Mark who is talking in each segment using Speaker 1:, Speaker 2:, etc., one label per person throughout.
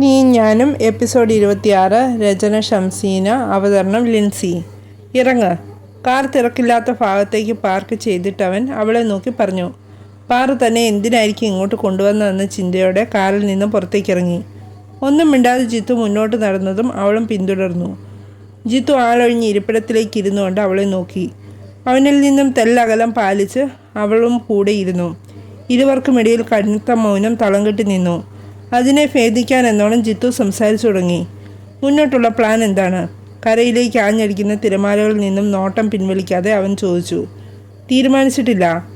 Speaker 1: നീ ഞാനും എപ്പിസോഡ് ഇരുപത്തിയാറ് രചന ഷംസീന അവതരണം ലിൻസി. ഇറങ്ങ്. കാർ തിരക്കില്ലാത്ത ഭാഗത്തേക്ക് പാർക്ക് ചെയ്തിട്ടവൻ അവളെ നോക്കി പറഞ്ഞു പാറു തന്നെ എന്തിനായിരിക്കും ഇങ്ങോട്ട് കൊണ്ടുവന്നതെന്ന ചിന്തയോടെ കാറിൽ നിന്ന് പുറത്തേക്കിറങ്ങി. ഒന്നും മിണ്ടാതെ ജിത്തു മുന്നോട്ട് നടന്നതും അവളും പിന്തുടർന്നു. ജിത്തു ആളൊഴിഞ്ഞ് ഇരിപ്പിടത്തിലേക്ക് ഇരുന്നുകൊണ്ട് അവളെ നോക്കി. അവനിൽ നിന്നും തെല്ലകലം പാലിച്ച് അവളും കൂടെ ഇരുന്നു. ഇരുവർക്കുമിടയിൽ കടുത്ത മൗനം തളം കെട്ടി നിന്നു. അതിനെ ഭേദിക്കാൻ എന്നോണം ജിത്തു സംസാരിച്ചു തുടങ്ങി. മുന്നോട്ടുള്ള പ്ലാൻ എന്താണ്? കരയിലേക്ക് ആഞ്ഞടിക്കുന്ന തിരമാലകളിൽ നിന്നും നോട്ടം പിൻവലിക്കാതെ അവൻ ചോദിച്ചു. തീരുമാനിച്ചിട്ടില്ല.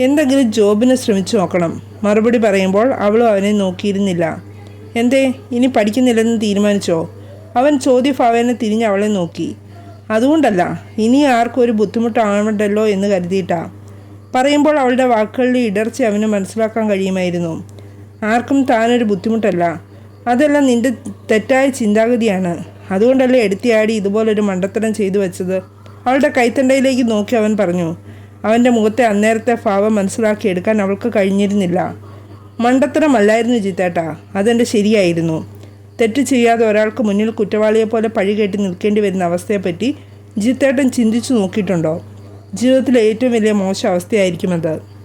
Speaker 1: എന്തെങ്കിലും ജോബിന് ശ്രമിച്ചു നോക്കണം. മറുപടി പറയുമ്പോൾ അവളും അവനെ നോക്കിയിരുന്നില്ല. എന്തേ ഇനി പഠിക്കുന്നില്ലെന്ന് തീരുമാനിച്ചോ? അവൻ ചോദ്യഭാവേന തിരിഞ്ഞ് അവളെ നോക്കി. അതുകൊണ്ടല്ല ഇനി ആർക്കും ഒരു ബുദ്ധിമുട്ടാവണ്ടല്ലോ എന്ന് കരുതിയിട്ടാ. പറയുമ്പോൾ അവളുടെ വാക്കുകളുടെ ഇടർച്ച അവന് മനസ്സിലാക്കാൻ കഴിയുമായിരുന്നു. ആർക്കും താനൊരു ബുദ്ധിമുട്ടല്ല. അതെല്ലാം നിന്റെ തെറ്റായ ചിന്താഗതിയാണ്. അതുകൊണ്ടല്ലേ എടുത്തിയാടി ഇതുപോലൊരു മണ്ടത്തരം ചെയ്തു വെച്ചത്? അവളുടെ കൈത്തണ്ടയിലേക്ക് നോക്കി അവൻ പറഞ്ഞു അവന്റെ മുഖത്തെ അന്നേരത്തെ ഭാവം മനസ്സിലാക്കിയെടുക്കാൻ അവൾക്ക് കഴിഞ്ഞിരുന്നില്ല. മണ്ടത്തരമല്ലായിരുന്നു ജിത്തേട്ട അതെന്റെ ശരിയായിരുന്നു. തെറ്റ് ചെയ്യാതെ ഒരാൾക്ക് മുന്നിൽ കുറ്റവാളിയെപ്പോലെ പഴി കെട്ടി നിൽക്കേണ്ടി വരുന്ന അവസ്ഥയെപ്പറ്റി ജിത്തേട്ടൻ ചിന്തിച്ചു നോക്കിയിട്ടുണ്ടോ? ജീവിതത്തിലെ ഏറ്റവും വലിയ മോശം അവസ്ഥയായിരിക്കുമത്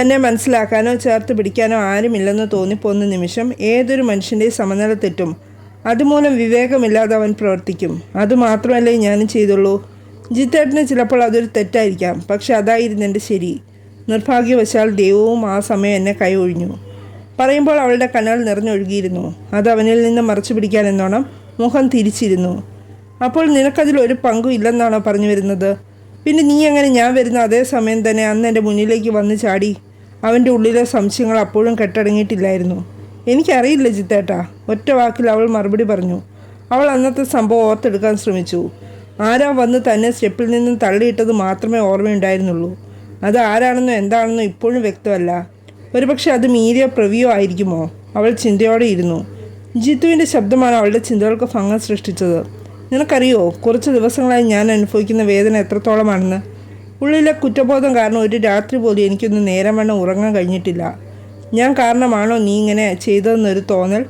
Speaker 1: തന്നെ മനസ്സിലാക്കാനോ ചേർത്ത് പിടിക്കാനോ ആരുമില്ലെന്ന് തോന്നിപ്പോകുന്ന നിമിഷം ഏതൊരു മനുഷ്യന്റെ സമനില തെറ്റും. അതുമൂലം വിവേകമില്ലാതെ അവൻ പ്രവർത്തിക്കും. അതുമാത്രമല്ലേ ഞാനും ചെയ്തുള്ളൂ. ജിത്തേട്ടന് ചിലപ്പോൾ അതൊരു തെറ്റായിരിക്കാം. പക്ഷെ അതായിരുന്നു എന്റെ ശരി. നിർഭാഗ്യവശാൽ ദൈവവും ആ സമയം എന്നെ കൈ ഒഴിഞ്ഞു. പറയുമ്പോൾ അവളുടെ കണ്ണുകൾ നിറഞ്ഞൊഴുകിയിരുന്നു. അത് അവനിൽ നിന്ന് മറച്ചു പിടിക്കാൻ എന്നോണം മുഖം തിരിച്ചിരുന്നു. അപ്പോൾ നിനക്കതിൽ ഒരു പങ്കും ഇല്ലെന്നാണോ പറഞ്ഞു വരുന്നത്? പിന്നെ നീ അങ്ങനെ ഞാൻ വരുന്ന അതേ സമയം തന്നെ അന്ന് എന്റെ മുന്നിലേക്ക് വന്ന് ചാടി. അവന്റെ ഉള്ളിലെ സംശയങ്ങൾ അപ്പോഴും കെട്ടടങ്ങിയിട്ടില്ലായിരുന്നു. എനിക്കറിയില്ല ജിത്തേട്ടാ. ഒറ്റ വാക്കിൽ അവൾ മറുപടി പറഞ്ഞു. അവൾ അന്നത്തെ സംഭവം ഓർത്തെടുക്കാൻ ശ്രമിച്ചു. ആരാ വന്ന് തന്നെ സ്റ്റെപ്പിൽ നിന്നും തള്ളിയിട്ടത് മാത്രമേ ഓർമ്മയുണ്ടായിരുന്നുള്ളൂ. അത് ആരാണെന്നോ എന്താണെന്നോ ഇപ്പോഴും വ്യക്തമല്ല. ഒരുപക്ഷെ അത് മീരിയോ പ്രവിയോ ആയിരിക്കുമോ? അവൾ ചിന്തയോടെ ഇരുന്നു. ജിത്തുവിന്റെ ശബ്ദമാണ് അവളുടെ ചിന്തകൾക്ക് ഭംഗം സൃഷ്ടിച്ചത്. നിനക്കറിയോ കുറച്ച് ദിവസങ്ങളായി ഞാൻ അനുഭവിക്കുന്ന വേദന എത്രത്തോളമാണെന്ന്? ഉള്ളിലെ കുറ്റബോധം കാരണം ഒരു രാത്രി പോലും എനിക്കൊന്ന് നേരം വേണം ഉറങ്ങാൻ കഴിഞ്ഞിട്ടില്ല. ഞാൻ കാരണമാണോ നീ ഇങ്ങനെ ചെയ്തതെന്നൊരു തോന്നൽ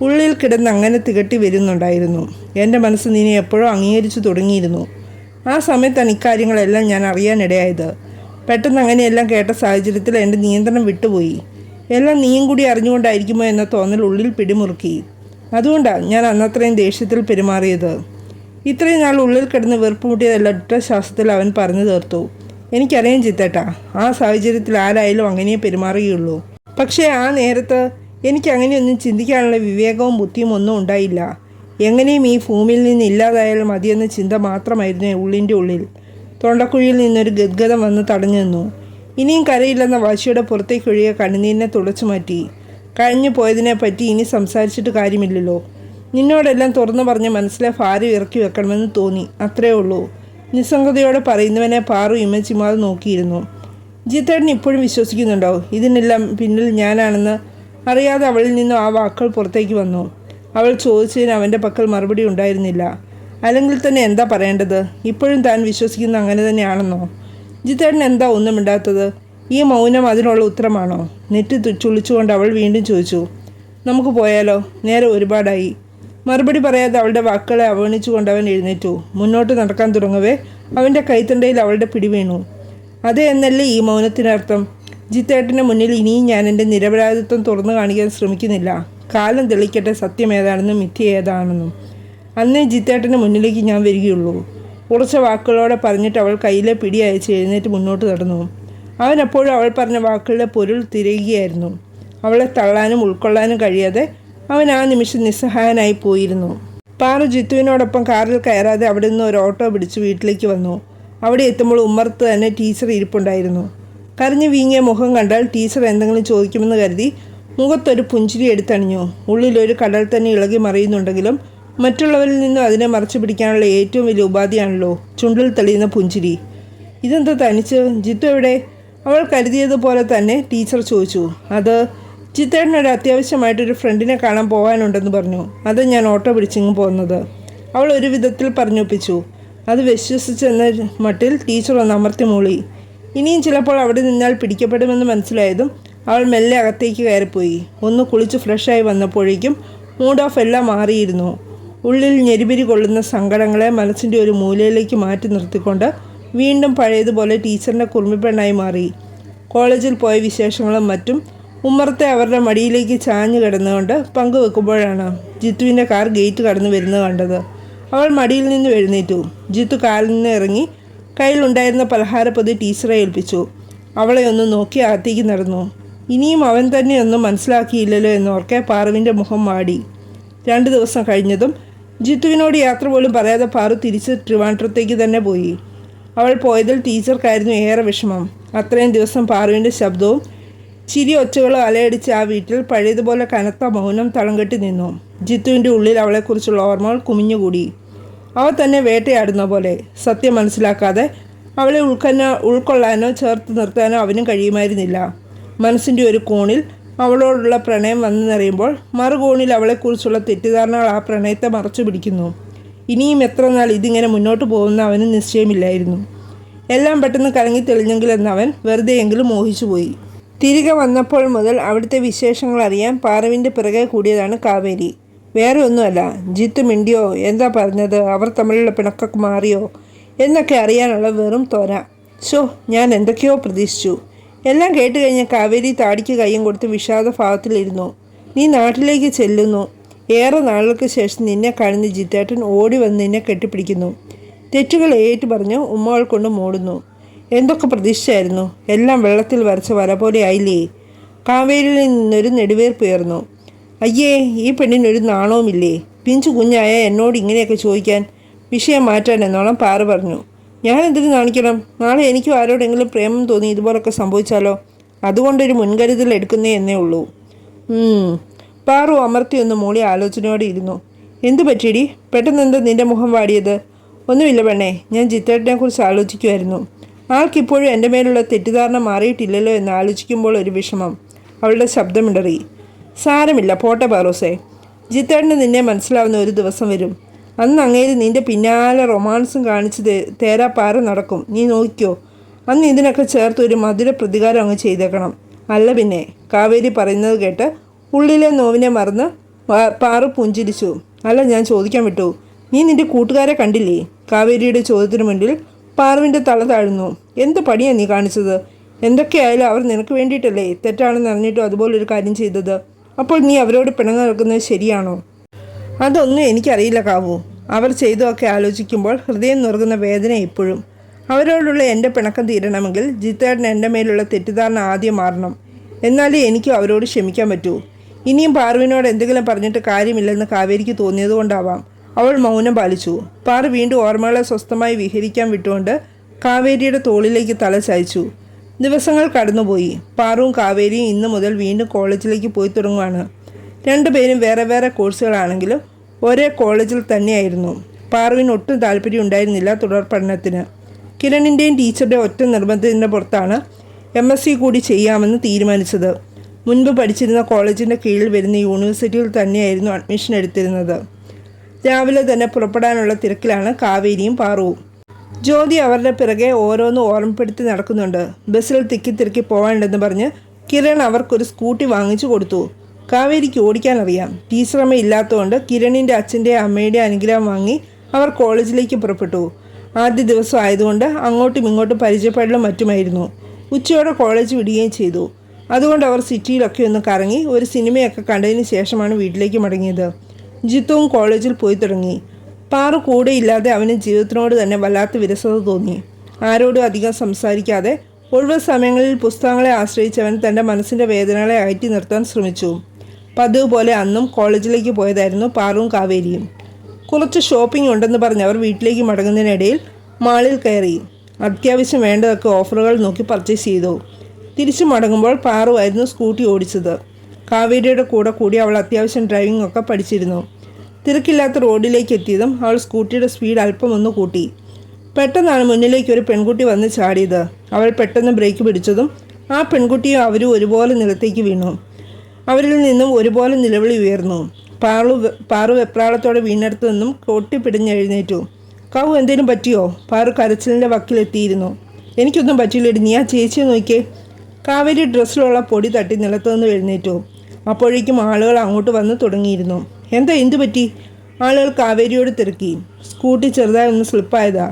Speaker 1: ഉള്ളിൽ കിടന്ന് അങ്ങനെ തികട്ടി വരുന്നുണ്ടായിരുന്നു. എന്റെ മനസ്സ് നീനെ എപ്പോഴും അംഗീകരിച്ചു തുടങ്ങിയിരുന്നു. ആ സമയത്താണ് ഇക്കാര്യങ്ങളെല്ലാം ഞാൻ അറിയാനിടയായത്. പെട്ടെന്ന് അങ്ങനെയെല്ലാം കേട്ട സാഹചര്യത്തിൽ എന്റെ നിയന്ത്രണം വിട്ടുപോയി. എല്ലാം നീയും കൂടി അറിഞ്ഞുകൊണ്ടായിരിക്കുമോ എന്ന തോന്നൽ ഉള്ളിൽ പിടിമുറുക്കി. അതുകൊണ്ടാണ് ഞാൻ അന്നത്രയും ദേഷ്യത്തിൽ പെരുമാറിയത്. ഇത്രയും നാൾ ഉള്ളിൽ കിടന്ന് വെറുപ്പുമുട്ടിയതെല്ലാം ഒറ്റ ശ്വാസത്തിൽ അവൻ പറഞ്ഞു തീർത്തു. എനിക്കറിയാം ചിത്തേട്ടാ ആ സാഹചര്യത്തിൽ ആരായാലും അങ്ങനെ പെരുമാറുകയുള്ളൂ. പക്ഷേ ആ നേരത്ത് എനിക്ക് അങ്ങനെയൊന്നും ചിന്തിക്കാനുള്ള വിവേകവും ബുദ്ധിയും ഒന്നും ഉണ്ടായില്ല. എങ്ങനെയും ഈ ഭൂമിയിൽ നിന്ന് ഇല്ലാതായാൽ മതിയെന്ന ചിന്ത മാത്രമായിരുന്നു ഉള്ളിന്റെ ഉള്ളിൽ. തൊണ്ടക്കുഴിയിൽ നിന്നൊരു ഗദ്ഗതം വന്ന് തടഞ്ഞു നിന്നു. ഇനിയും കരയില്ലെന്ന വാശിയുടെ പുറത്തേക്കൊഴിയ കണ്ണുനീരിനെ തുടച്ചു മാറ്റി. കഴിഞ്ഞു പോയതിനെ പറ്റി ഇനി സംസാരിച്ചിട്ട് കാര്യമില്ലല്ലോ. നിന്നോടെല്ലാം തുറന്നു പറഞ്ഞ് മനസ്സിലെ ഭാരം ഇറക്കി വെക്കണമെന്ന് തോന്നി. അത്രേ ഉള്ളൂ. നിസ്സംഗതയോടെ പറയുന്നവനെ പാറു ഇമ്മച്ചിമാതെ നോക്കിയിരുന്നു. ജിത്തേട്ടൻ ഇപ്പോഴും വിശ്വസിക്കുന്നുണ്ടോ? ഇതിനെല്ലാം പിന്നിൽ ഞാനാണെന്ന് അറിയാതെ അവളിൽ നിന്നും ആ വാക്കുകൾ പുറത്തേക്ക് വന്നു. അവൾ ചോദിച്ചതിന് അവന്റെ പക്കൽ മറുപടി ഉണ്ടായിരുന്നില്ല. അല്ലെങ്കിൽ തന്നെ എന്താ പറയേണ്ടത്? ഇപ്പോഴും താൻ വിശ്വസിക്കുന്ന അങ്ങനെ തന്നെയാണെന്നോ? ജിത്തേട്ടൻ എന്താ ഒന്നും മിണ്ടാത്തത് ഈ മൗനം അതിനുള്ള ഉത്തരമാണോ? നെറ്റ് ചുളിച്ചുകൊണ്ട് അവൾ വീണ്ടും ചോദിച്ചു. നമുക്ക് പോയാലോ? നേരെ ഒരുപാടായി. മറുപടി പറയാതെ അവളുടെ വാക്കുകളെ അവഗണിച്ചുകൊണ്ട് അവൻ എഴുന്നേറ്റു. മുന്നോട്ട് നടക്കാൻ തുടങ്ങവേ. അവന്റെ കൈത്തണ്ടയിൽ അവളുടെ പിടി വീണു. അത് എന്നല്ലേ ഈ മൗനത്തിനർത്ഥം? ജിത്തേട്ടന്റെ മുന്നിൽ ഇനിയും ഞാൻ എന്റെ നിരപരാധിത്വം തുറന്നു കാണിക്കാൻ ശ്രമിക്കുന്നില്ല. കാലം തെളിക്കട്ടെ സത്യം ഏതാണെന്നും മിഥ്യ ഏതാണെന്നും. അന്നേ ജിത്തേട്ടന്റെ മുന്നിലേക്ക് ഞാൻ വരികയുള്ളൂ. ഉറച്ച വാക്കുകളോടെ പറഞ്ഞിട്ട് അവൾ കയ്യിലെ പിടി അയച്ച് എഴുന്നേറ്റ് മുന്നോട്ട് നടന്നു. അവൻ അപ്പോഴും അവൾ പറഞ്ഞ വാക്കുകളുടെ പൊരുൾ തിരയുകയായിരുന്നു. അവളെ തള്ളാനും ഉൾക്കൊള്ളാനും കഴിയാതെ അവൻ ആ നിമിഷം നിസ്സഹായനായി പോയിരുന്നു. പാറു ജിത്തുവിനോടൊപ്പം കാറിൽ കയറാതെ അവിടെ നിന്ന് ഒരു ഓട്ടോ പിടിച്ച് വീട്ടിലേക്ക് വന്നു. അവിടെ എത്തുമ്പോൾ ഉമ്മർത്ത് തന്നെ ടീച്ചർ ഇരിപ്പുണ്ടായിരുന്നു. കരഞ്ഞു വീങ്ങിയ മുഖം കണ്ടാൽ ടീച്ചർ എന്തെങ്കിലും ചോദിക്കുമെന്ന് കരുതി മുഖത്തൊരു പുഞ്ചിരി എടുത്തണിഞ്ഞു. ഉള്ളിലൊരു കടൽ തന്നെ ഇളകി മറിയുന്നുണ്ടെങ്കിലും മറ്റുള്ളവരിൽ നിന്നും അതിനെ മറച്ചു പിടിക്കാനുള്ള ഏറ്റവും വലിയ ഉപാധിയാണല്ലോ ചുണ്ടിൽ തെളിയുന്ന പുഞ്ചിരി. ഇതെന്താ തനിച്ച്? ജിത്തു എവിടെ? അവൾ കരുതിയതുപോലെ തന്നെ ടീച്ചർ ചോദിച്ചു. അത് ജിത്തേട്ടനൊരു അത്യാവശ്യമായിട്ടൊരു ഫ്രണ്ടിനെ കാണാൻ പോകാനുണ്ടെന്ന് പറഞ്ഞു. അത് ഞാൻ ഓട്ടോ പിടിച്ചിങ്ങ് പോകുന്നത് അവൾ ഒരു വിധത്തിൽ പറഞ്ഞൊപ്പിച്ചു. അത് വിശ്വസിച്ചെന്ന മട്ടിൽ ടീച്ചർ ഒന്ന് അമർത്തി മൂളി. ഇനിയും ചിലപ്പോൾ അവിടെ നിന്നാൽ പിടിക്കപ്പെടുമെന്ന് മനസ്സിലായതും അവൾ മെല്ലെ അകത്തേക്ക് കയറിപ്പോയി. ഒന്ന് കുളിച്ച് ഫ്രഷായി വന്നപ്പോഴേക്കും മൂഡ് ഓഫ് എല്ലാം മാറിയിരുന്നു. ഉള്ളിൽ ഞെരുപിരി കൊള്ളുന്ന സങ്കടങ്ങളെ മനസ്സിന്റെ ഒരു മൂലയിലേക്ക് മാറ്റി നിർത്തിക്കൊണ്ട് വീണ്ടും പഴയതുപോലെ ടീച്ചറിന്റെ കുറുമിപ്പെണ്ണായി മാറി. കോളേജിൽ പോയ വിശേഷങ്ങളും മറ്റും ഉമ്മറത്തെ അവരുടെ മടിയിലേക്ക് ചാഞ്ഞു കിടന്നുകൊണ്ട് പങ്കുവെക്കുമ്പോഴാണ് ജിത്തുവിന്റെ കാർ ഗേറ്റ് കടന്നു വരുന്നത് കണ്ടത്. അവൾ മടിയിൽ നിന്ന് എഴുന്നേറ്റു. ജിത്തു കാലിൽ നിന്ന് ഇറങ്ങി കയ്യിലുണ്ടായിരുന്ന പലഹാരപ്പൊതി ടീച്ചറെ ഏൽപ്പിച്ചു. അവളെ ഒന്ന് നോക്കി അകത്തേക്ക് നടന്നു. ഇനിയും അവൻ തന്നെ ഒന്നും മനസ്സിലാക്കിയില്ലല്ലോ എന്നോർക്കെ പാറുവിന്റെ മുഖം മാടി. രണ്ട് ദിവസം കഴിഞ്ഞതും ജിത്തുവിനോട് യാത്ര പോലും പറയാതെ പാറു തിരിച്ച് ട്രിവാൻഡ്രത്തേക്ക് തന്നെ പോയി. അവൾ പോയതിൽ ടീച്ചർക്കായിരുന്നു ഏറെ വിഷമം. അത്രയും ദിവസം പാറുവിന്റെ ശബ്ദവും ചിരി ഒച്ചകൾ അലയടിച്ച് ആ വീട്ടിൽ പഴയതുപോലെ കനത്ത മൗനം തളം കെട്ടി നിന്നു. ജിത്തുവിന്റെ ഉള്ളിൽ അവളെക്കുറിച്ചുള്ള ഓർമ്മകൾ കുമിഞ്ഞുകൂടി. അവ തന്നെ വേട്ടയാടുന്ന പോലെ. സത്യം മനസ്സിലാക്കാതെ അവളെ ഉൾക്കൊന്ന ഉൾക്കൊള്ളാനോ ചേർത്ത് നിർത്താനോ അവനും കഴിയുമായിരുന്നില്ല. മനസ്സിന്റെ ഒരു കോണിൽ അവളോടുള്ള പ്രണയം വന്നു നിറയുമ്പോൾ മറുകോണിൽ അവളെക്കുറിച്ചുള്ള തെറ്റിദ്ധാരണകൾ ആ പ്രണയത്തെ മറച്ചു പിടിക്കുന്നു ഇനിയും എത്ര നാൾ ഇതിങ്ങനെ മുന്നോട്ട് പോകുന്ന അവന് നിശ്ചയമില്ലായിരുന്നു. എല്ലാം പെട്ടെന്ന് കലങ്ങി തെളിഞ്ഞെങ്കിലെന്ന് അവൻ വെറുതെയെങ്കിലും മോഹിച്ചുപോയി. തിരികെ വന്നപ്പോൾ മുതൽ അവിടുത്തെ വിശേഷങ്ങൾ അറിയാൻ പാറവിന്റെ പിറകെ കൂടിയതാണ് കാവേരി. വേറെ ഒന്നുമല്ല ജിത്ത് മിണ്ടിയോ? എന്താ പറഞ്ഞത്? അവർ തമ്മിലുള്ള പിണക്കൊക്കെ മാറിയോ? എന്നൊക്കെ അറിയാനുള്ള വെറും തോര ഷോ ഞാൻ എന്തൊക്കെയോ പ്രതീക്ഷിച്ചു. എല്ലാം കേട്ട് കഴിഞ്ഞ കാവേരി താടിക്ക് കൈയും കൊടുത്ത് വിഷാദ ഭാവത്തിലിരുന്നു. നീ നാട്ടിലേക്ക് ചെല്ലുന്നു. ഏറെ നാളുകൾക്ക് ശേഷം നിന്നെ കാണുന്ന ജിത്തേട്ടൻ ഓടി വന്ന് നിന്നെ കെട്ടിപ്പിടിക്കുന്നു. തെറ്റുകൾ ഏറ്റു പറഞ്ഞ് ഉമ്മകൾ കൊണ്ട് മൂടുന്നു. എന്തൊക്കെ പ്രതീക്ഷിച്ചായിരുന്നു എല്ലാം വെള്ളത്തിൽ വരച്ച വര പോലെ ആയില്ലേ? കാവേരിയിൽ നിന്നൊരു നെടുവേർപ്പുയർന്നു അയ്യേ ഈ പെണ്ണിനൊരു നാണവുമില്ലേ? പിഞ്ചു കുഞ്ഞായ എന്നോട് ഇങ്ങനെയൊക്കെ ചോദിക്കാൻ വിഷയം മാറ്റാൻ എന്നോണം പാറ പറഞ്ഞു. ഞാൻ എന്തിനു കാണിക്കണം നാളെ എനിക്കും ആരോടെങ്കിലും പ്രേമം തോന്നി ഇതുപോലൊക്കെ സംഭവിച്ചാലോ? അതുകൊണ്ടൊരു മുൻകരുതൽ എടുക്കുന്നേ എന്നേ ഉള്ളൂ. പാറു അമർത്തി ഒന്ന് മൂളി ആലോചനയോടെ ഇരുന്നു. എന്തു പറ്റിയടി? പെട്ടെന്ന് എന്താ നിന്റെ മുഖം വാടിയത്? ഒന്നുമില്ല പെണ്ണേ ഞാൻ ചിത്തേട്ടനെ കുറിച്ച് ആലോചിക്കുമായിരുന്നു ആൾക്കിപ്പോഴും എന്റെ മേലുള്ള തെറ്റിദ്ധാരണ മാറിയിട്ടില്ലല്ലോ എന്ന് ആലോചിക്കുമ്പോൾ ഒരു വിഷമം. അവളുടെ ശബ്ദമിടറി. സാരമില്ല പോട്ടെ പാറോസേ ജിത്തേട്ടന് നിന്നെ മനസ്സിലാവുന്ന ഒരു ദിവസം വരും. അന്ന് അങ്ങേര് നിന്റെ പിന്നാലെ റൊമാൻസും കാണിച്ച് തേരാപ്പാറ നടക്കും. നീ നോക്കിയോ അന്ന് ഇതിനൊക്കെ ചേർത്ത് ഒരു മധുര പ്രതികാരം അങ്ങ് ചെയ്തേക്കണം. അല്ല പിന്നെ കാവേരി പറയുന്നത് കേട്ട് ഉള്ളിലെ നോവിനെ മറന്ന് പാറു പുഞ്ചിരിച്ചു. അല്ല ഞാൻ ചോദിക്കാൻ വിട്ടു. നീ നിന്റെ കൂട്ടുകാരെ കണ്ടില്ലേ? കാവേരിയുടെ ചോദ്യത്തിന് മുന്നിൽ പാറുവിന്റെ തല താഴ്ന്നു. എന്ത് പണിയാണ് നീ കാണിച്ചത്? എന്തൊക്കെയായാലും അവർ നിനക്ക് വേണ്ടിയിട്ടല്ലേ? തെറ്റാണെന്ന് അറിഞ്ഞിട്ടും അതുപോലൊരു കാര്യം ചെയ്തത്? അപ്പോൾ നീ അവരോട് പിണങ്ങി നിൽക്കുന്നത് ശരിയാണോ? അതൊന്നും എനിക്കറിയില്ല കാവു. അവർ ചെയ്തതൊക്കെ ആലോചിക്കുമ്പോൾ ഹൃദയം നുറുകുന്ന വേദന എപ്പോഴും അവരോടുള്ള എന്റെ പിണക്കം തീരണമെങ്കിൽ ജിത്തേട്ടൻ എന്റെ മേലുള്ള തെറ്റിദ്ധാരണ ആദ്യം മാറണം. എന്നാലേ എനിക്കും അവരോട് ക്ഷമിക്കാൻ പറ്റൂ. ഇനിയും പാർവിനോട് എന്തെങ്കിലും പറഞ്ഞിട്ട് കാര്യമില്ലെന്ന് കാവേരിക്ക് തോന്നിയതുകൊണ്ടാവാം. അവൾ മൗനം പാലിച്ചു. പാർ വീണ്ടും ഓർമ്മകളെ സ്വസ്ഥമായി വിഹരിക്കാൻ വിട്ടുകൊണ്ട് കാവേരിയുടെ തോളിലേക്ക് തല ചായച്ചു. ദിവസങ്ങൾ കടന്നുപോയി. പാറുവും കാവേരിയും ഇന്നു മുതൽ വീണ്ടും കോളേജിലേക്ക് പോയി തുടങ്ങുകയാണ് രണ്ടുപേരും വേറെ വേറെ കോഴ്സുകളാണെങ്കിലും ഒരേ കോളേജിൽ തന്നെയായിരുന്നു. പാറുവിന് ഒട്ടും താല്പര്യം ഉണ്ടായിരുന്നില്ല തുടർ പഠനത്തിന്. കിരണിന്റെയും ടീച്ചറുടെ ഒറ്റ നിർബന്ധത്തിന്റെ പുറത്താണ് എം എസ് സി കൂടി ചെയ്യാമെന്ന് തീരുമാനിച്ചത്. മുൻപ് പഠിച്ചിരുന്ന കോളേജിന്റെ കീഴിൽ വരുന്ന യൂണിവേഴ്സിറ്റിയിൽ തന്നെയായിരുന്നു അഡ്മിഷൻ എടുത്തിരുന്നത്. രാവിലെ തന്നെ പുറപ്പെടാനുള്ള തിരക്കിലാണ് കാവേരിയും പാറുവും. ജ്യോതി അവരുടെ പിറകെ ഓരോന്ന് ഓർമ്മപ്പെടുത്തി നടക്കുന്നുണ്ട്. ബസ്സിൽ തിക്കി തിരക്കി പോകാനുണ്ടെന്ന് പറഞ്ഞ് കിരൺ അവർക്കൊരു സ്കൂട്ടി വാങ്ങിച്ചു കൊടുത്തു. കാവേരിക്ക് ഓടിക്കാനറിയാം ടീച്ചറമ്മ ഇല്ലാത്തതുകൊണ്ട് കിരണിന്റെ അച്ഛന്റെ അമ്മയുടെ അനുഗ്രഹം വാങ്ങി അവർ കോളേജിലേക്ക് പുറപ്പെട്ടു. ആദ്യ ദിവസം ആയതുകൊണ്ട് അങ്ങോട്ടും ഇങ്ങോട്ടും പരിചയപ്പെടലും മറ്റുമായിരുന്നു. ഉച്ചയോടെ കോളേജ് വിടുകയും ചെയ്തു. അതുകൊണ്ട് അവർ സിറ്റിയിലൊക്കെ ഒന്ന് കറങ്ങി ഒരു സിനിമയൊക്കെ കണ്ടതിന് ശേഷമാണ് വീട്ടിലേക്ക് മടങ്ങിയത്. ജിത്തുവും കോളേജിൽ പോയി തുടങ്ങി. പാറു കൂടെ ഇല്ലാതെ അവന് ജീവിതത്തിനോട് തന്നെ വല്ലാത്ത വിരസത തോന്നി. ആരോടും അധികം സംസാരിക്കാതെ ഒഴിവ് സമയങ്ങളിൽ പുസ്തകങ്ങളെ ആശ്രയിച്ചവൻ തന്റെ മനസ്സിന്റെ വേദനകളെ അയറ്റി നിർത്താൻ ശ്രമിച്ചു. പതിവ് പോലെ അന്നും കോളേജിലേക്ക് പോയതായിരുന്നു പാറുവും കാവേരിയും. കുറച്ച് ഷോപ്പിംഗ് ഉണ്ടെന്ന് പറഞ്ഞ് അവർ വീട്ടിലേക്ക് മടങ്ങുന്നതിനിടയിൽ മാളിൽ കയറി. അത്യാവശ്യം വേണ്ടതൊക്കെ ഓഫറുകൾ നോക്കി പർച്ചേസ് ചെയ്തു. തിരിച്ചു മടങ്ങുമ്പോൾ പാറുവായിരുന്നു സ്കൂട്ടി ഓടിച്ചത്. കാവേരിയുടെ കൂടെ കൂടി അവൾ അത്യാവശ്യം ഡ്രൈവിംഗ് ഒക്കെ പഠിച്ചിരുന്നു. തിരക്കില്ലാത്ത റോഡിലേക്ക് എത്തിയതും അവൾ സ്കൂട്ടിയുടെ സ്പീഡ് അല്പം ഒന്ന് കൂട്ടി. പെട്ടെന്നാണ് മുന്നിലേക്ക് ഒരു പെൺകുട്ടി വന്ന് ചാടിയത്. അവൾ പെട്ടെന്ന് ബ്രേക്ക് പിടിച്ചതും ആ പെൺകുട്ടിയും അവരും ഒരുപോലെ നിലത്തേക്ക് വീണു. അവരിൽ നിന്നും ഒരുപോലെ നിലവിളി ഉയർന്നു. പാറു പാറു വെപ്രാളത്തോടെ വീണെടുത്തു നിന്നും കൊട്ടിപ്പിടിഞ്ഞ് എഴുന്നേറ്റു. കാവു എന്തേലും പറ്റിയോ പാറു കരച്ചിലിന്റെ വക്കിലെത്തിയിരുന്നു എനിക്കൊന്നും പറ്റിയില്ലടി. നീ ആ ചേച്ചിയെ നോക്കിയേ. കാവേരി ഡ്രസ്സിലുള്ള പൊടി തട്ടി നിലത്തുനിന്ന് എഴുന്നേറ്റു. അപ്പോഴേക്കും ആളുകൾ അങ്ങോട്ട് വന്ന് തുടങ്ങിയിരുന്നു. എന്താ എന്തു പറ്റി? ആളുകൾ കാവേരിയോട് തിരക്കി. സ്കൂട്ടി ചെറുതായി ഒന്ന് സ്ലിപ്പായതാ.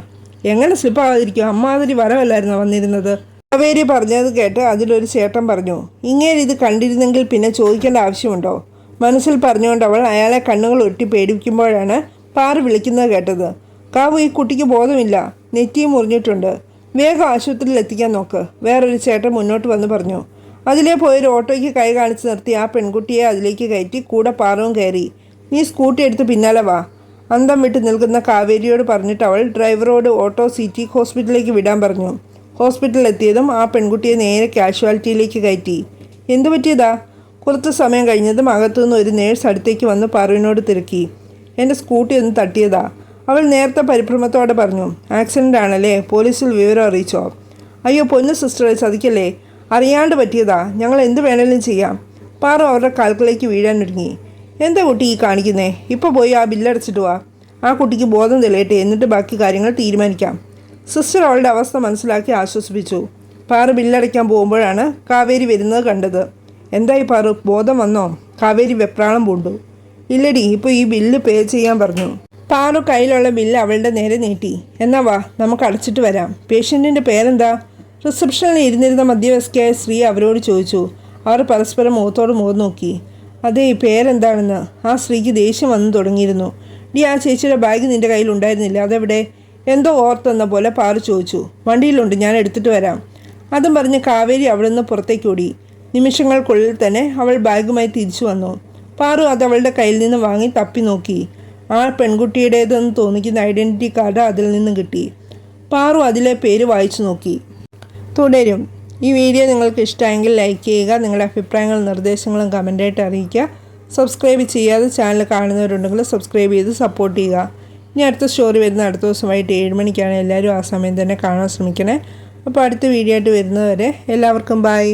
Speaker 1: എങ്ങനെ സ്ലിപ്പാകാതിരിക്കും അമ്മാതിരി വരവല്ലായിരുന്നോ വന്നിരുന്നത്? കാവേരി പറഞ്ഞത് കേട്ട് അതിലൊരു ചേട്ടൻ പറഞ്ഞു ഇങ്ങനെ ഇത് കണ്ടിരുന്നെങ്കിൽ പിന്നെ ചോദിക്കേണ്ട ആവശ്യമുണ്ടോ? മനസ്സിൽ പറഞ്ഞുകൊണ്ട് അവൾ അയാളെ കണ്ണുകൾ ഒട്ടി പേടിക്കുമ്പോഴാണ് പാറ് വിളിക്കുന്നത് കേട്ടത്. കാവു ഈ കുട്ടിക്ക് ബോധമില്ല. നെറ്റിയും മുറിഞ്ഞിട്ടുണ്ട്. വേഗം ആശുപത്രിയിൽ എത്തിക്കാൻ നോക്ക്. വേറൊരു ചേട്ടൻ മുന്നോട്ട് വന്ന് പറഞ്ഞു അതിലേ പോയൊരു ഓട്ടോയ്ക്ക് കൈ കാണിച്ച് നിർത്തി ആ പെൺകുട്ടിയെ അതിലേക്ക് കയറ്റി കൂടെ പാറവും കയറി. നീ സ്കൂട്ടി എടുത്ത് പിന്നാലെ വാ അന്തം വിട്ട് നിൽക്കുന്ന കാവേരിയോട് പറഞ്ഞിട്ട് അവൾ ഡ്രൈവറോട് ഓട്ടോ സിറ്റി ഹോസ്പിറ്റലിലേക്ക് വിടാൻ പറഞ്ഞു. ഹോസ്പിറ്റലിൽ എത്തിയതും ആ പെൺകുട്ടിയെ നേരെ കാഷ്വാലിറ്റിയിലേക്ക് കയറ്റി. എന്തു പറ്റിയതാ കുറച്ച് സമയം കഴിഞ്ഞതും അകത്തുനിന്ന് ഒരു നേഴ്സ് അടുത്തേക്ക് വന്ന് പാറുവിനോട് തിരക്കി. എന്റെ സ്കൂട്ടി ഒന്ന് തട്ടിയതാ അവൾ നേരത്തെ പരിഭ്രമത്തോടെ പറഞ്ഞു. ആക്സിഡന്റ് ആണല്ലേ? പോലീസിൽ വിവരം അറിയിച്ചോ? അയ്യോ പൊന്നു സിസ്റ്ററെ ചതിക്കല്ലേ? അറിയാണ്ട് പറ്റിയതാ. ഞങ്ങൾ എന്ത് വേണേലും ചെയ്യാം. പാറു അവരുടെ കാൽക്കിലേക്ക് വീഴാൻ ഒരുങ്ങി. എന്താ കുട്ടി ഈ കാണിക്കുന്നേ? ഇപ്പോൾ പോയി ആ ബില്ലടച്ചിട്ട് വാ. ആ കുട്ടിക്ക് ബോധം തെളിയട്ടെ. എന്നിട്ട് ബാക്കി കാര്യങ്ങൾ തീരുമാനിക്കാം. സിസ്റ്റർ അവളുടെ അവസ്ഥ മനസ്സിലാക്കി ആശ്വസിപ്പിച്ചു. പാറു ബില്ലടയ്ക്കാൻ പോകുമ്പോഴാണ് കാവേരി വരുന്നത് കണ്ടത്. എന്തായി പാറു? ബോധം വന്നോ? കാവേരി വെപ്രാളം പൂണ്ടു. ഇല്ലടി ഇപ്പോൾ ഈ ബില്ല് പേ ചെയ്യാൻ പറഞ്ഞു. പാറു കയ്യിലുള്ള ബില്ല് അവളുടെ നേരെ നീട്ടി. എന്നാ വാ നമുക്ക് അടച്ചിട്ട് വരാം. പേഷ്യന്റിന്റെ പേരെന്താ? റിസപ്ഷനിൽ ഇരുന്നിരുന്ന മധ്യവയസ്കയായ സ്ത്രീ അവരോട് ചോദിച്ചു അവർ പരസ്പരം മുഖത്തോട് മുഖം നോക്കി. അതേ പേരെന്താണെന്ന്? ആ സ്ത്രീക്ക് ദേഷ്യം വന്നു തുടങ്ങിയിരുന്നു. ഡി ആ ചേച്ചിയുടെ ബാഗ് നിന്റെ കയ്യിൽ ഉണ്ടായിരുന്നില്ല. അതെവിടെ? എന്തോ ഓർത്തെന്ന പോലെ പാറു ചോദിച്ചു. വണ്ടിയിലുണ്ട്. ഞാൻ എടുത്തിട്ട് വരാം. അതും പറഞ്ഞ് കാവേരി അവിടെ നിന്ന് പുറത്തേക്ക് ഓടി. നിമിഷങ്ങൾക്കുള്ളിൽ തന്നെ അവൾ ബാഗുമായി തിരിച്ചു വന്നു. പാറു അത് അവളുടെ കയ്യിൽ നിന്ന് വാങ്ങി തപ്പി നോക്കി. ആ പെൺകുട്ടിയുടേതെന്ന് തോന്നിക്കുന്ന ഐഡന്റിറ്റി കാർഡ് അതിൽ നിന്ന് കിട്ടി. പാറു അതിലെ പേര് വായിച്ചു നോക്കി. തുടരും. ഈ വീഡിയോ നിങ്ങൾക്ക് ഇഷ്ടമെങ്കിൽ ലൈക്ക് ചെയ്യുക നിങ്ങളുടെ അഭിപ്രായങ്ങളും നിർദ്ദേശങ്ങളും കമന്റായിട്ട് അറിയിക്കുക. സബ്സ്ക്രൈബ് ചെയ്യാതെ ചാനൽ കാണുന്നവരുണ്ടെങ്കിൽ സബ്സ്ക്രൈബ് ചെയ്ത് സപ്പോർട്ട് ചെയ്യുക. ഇനി അടുത്ത സ്റ്റോറി വരുന്ന അടുത്ത ദിവസം വൈകിട്ട് ഏഴ് മണിക്കാണ് എല്ലാവരും ആ സമയം തന്നെ കാണാൻ ശ്രമിക്കണേ. അപ്പോൾ അടുത്ത വീഡിയോ ആയിട്ട് വരുന്നവരെ എല്ലാവർക്കും ബൈ